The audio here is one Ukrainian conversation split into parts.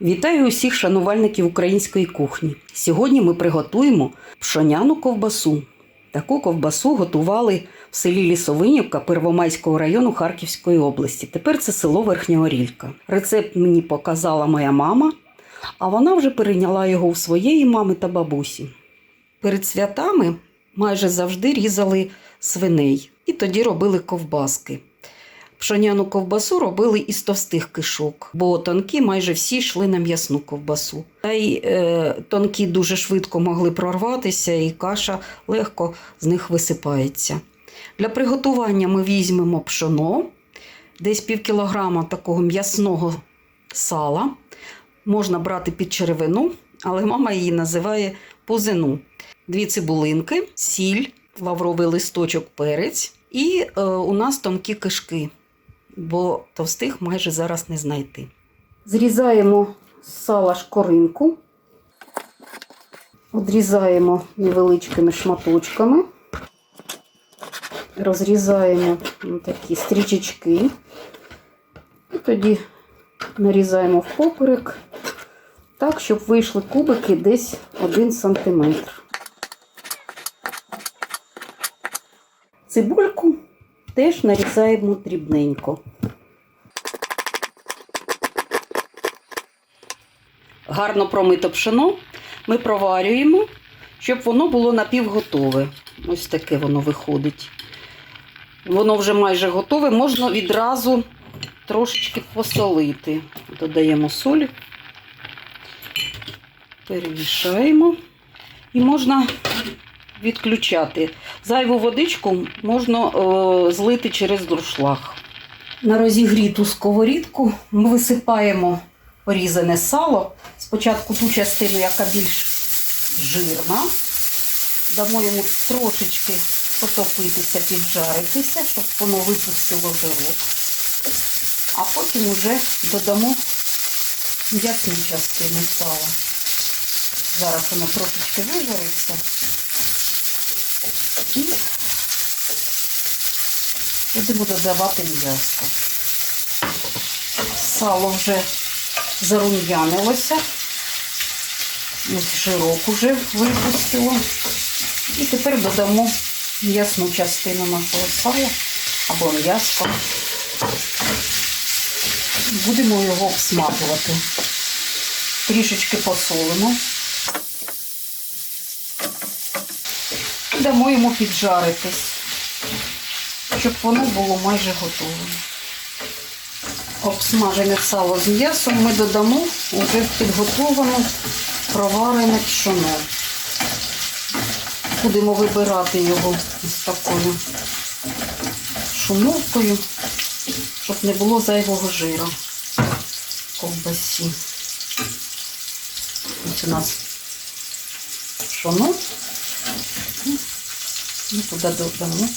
Вітаю усіх шанувальників української кухні. Сьогодні ми приготуємо пшоняну ковбасу. Таку ковбасу готували в селі Лісовинівка Первомайського району Харківської області. Тепер це село Верхньогорілька. Рецепт мені показала моя мама, а вона вже перейняла його у своєї мами та бабусі. Перед святами майже завжди різали свиней і тоді робили ковбаски. Пшоняну ковбасу робили із товстих кишок, бо тонкі майже всі йшли на м'ясну ковбасу. Та й е, тонкі дуже швидко могли прорватися, і каша легко з них висипається. Для приготування ми візьмемо пшоно, десь пів кілограма такого м'ясного сала. Можна брати під черевину, але мама її називає пузину. Дві цибулинки, сіль, лавровий листочок, перець. І е, у нас тонкі кишки, бо товстих майже зараз не знайти. Зрізаємо з сала шкоринку, одрізаємо невеличкими шматочками, розрізаємо такі стрічечки, і тоді нарізаємо в поперек так, щоб вийшли кубики десь 1 см. Цибульку теж нарізаємо дрібненько. Гарно промито пшено ми проварюємо, щоб воно було напівготове. Ось таке воно виходить. Воно вже майже готове, можна відразу трошечки посолити. Додаємо солі, перемішаємо і можна відключати. Зайву водичку можна е, злити через дуршлаг. На розігріту сковорідку ми висипаємо порізане сало. Спочатку ту частину, яка більш жирна. Дамо йому трошечки потопитися, піджаритися, щоб воно випустило жирок. А потім вже додамо м'ясну частину сала. Зараз воно трошечки вижариться. І будемо додавати м'ясо. Сало вже зарум'янилося. Жирок уже випустило. І тепер додамо м'ясну частину нашого сала або м'ясо. Будемо його обсмажувати. Трішечки посолимо. Дамо йому піджаритись, щоб воно було майже готове. Обсмажене сало з м'ясом ми додамо вже підготовлену проварене пшоно. Будемо вибирати його з такою шумовкою, щоб не було зайвого жиру в ковбасі. Ось у нас пшоно. І туди додамо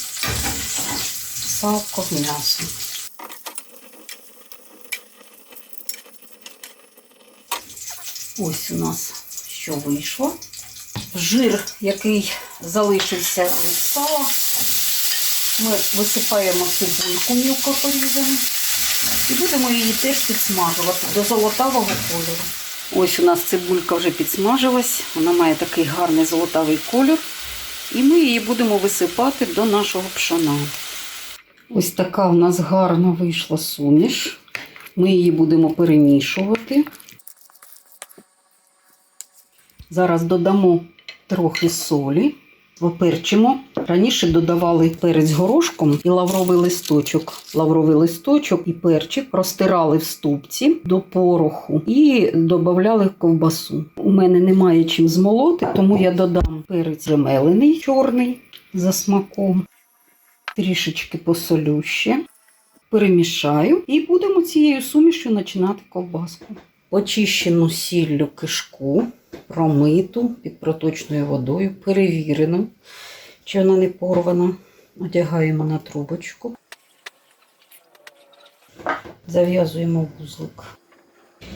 салко м'ясо. Ось у нас що вийшло. Жир, який залишився від сала, ми висипаємо цибульку мілко порізану і будемо її теж підсмажувати до золотавого кольору. Ось у нас цибулька вже підсмажилась, вона має такий гарний золотавий колір. І ми її будемо висипати до нашого пшона. Ось така у нас гарно вийшла суміш. Ми її будемо перемішувати. Зараз додамо трохи солі, поперчимо. Раніше додавали перець горошком і лавровий листочок. Лавровий листочок і перчик розтирали в ступці до пороху і додавали ковбасу. У мене немає чим змолоти, тому я додам перець замелений, чорний за смаком. Трішечки посолю ще. Перемішаю і будемо цією сумішю починати ковбаску. Очищену сіллю кишку, промиту під проточною водою, перевірену, чи вона не порвана. Одягаємо на трубочку, зав'язуємо вузлик.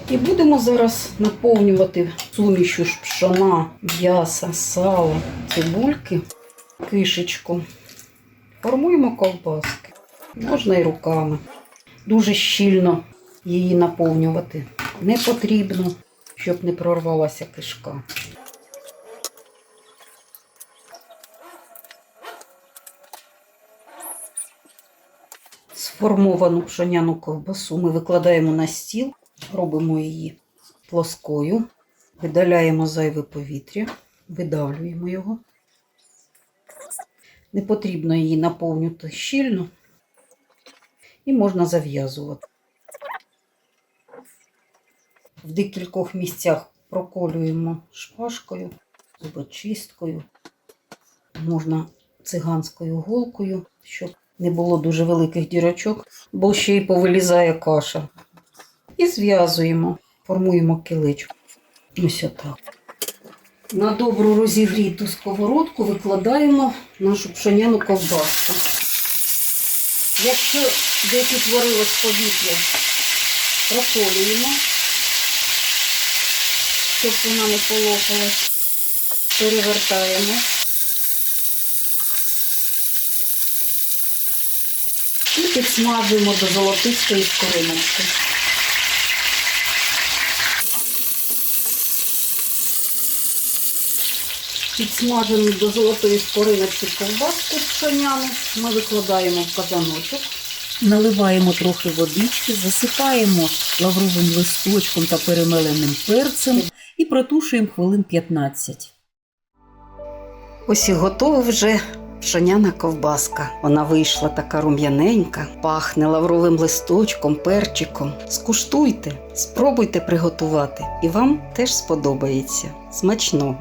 І будемо зараз наповнювати сумішю ж пшона, м'яса, сала, цибульки, кишечку. Формуємо ковбаски. Можна і руками. Дуже щільно її наповнювати. не потрібно, щоб не прорвалася кишка. Сформовану пшоняну ковбасу ми викладаємо на стіл, робимо її плоскою, видаляємо зайве повітря, видавлюємо його. Не потрібно її наповнювати щільно і можна зав'язувати. В декількох місцях проколюємо шпажкою, зубочисткою, можна циганською голкою, щоб не було дуже великих дірочок, бо ще й повилізає каша. І зв'язуємо, формуємо киличку. Ось отак. На добру розігріту сковородку викладаємо нашу пшоняну ковбаску. Якщо десь утворилось повітря, проколюємо, щоб вона не полопалась. Перевертаємо. І підсмажуємо до золотистої скориночки. Підсмажену до золотої скориночки ковбаску пшоняну ми викладаємо в казаночок. Наливаємо трохи водички, засипаємо лавровим листочком та перемеленим перцем і протушуємо хвилин 15. Ось і готова вже пшоняна ковбаска. Вона вийшла така рум'яненька, пахне лавровим листочком, перчиком. Скуштуйте, спробуйте приготувати, і вам теж сподобається. Смачного!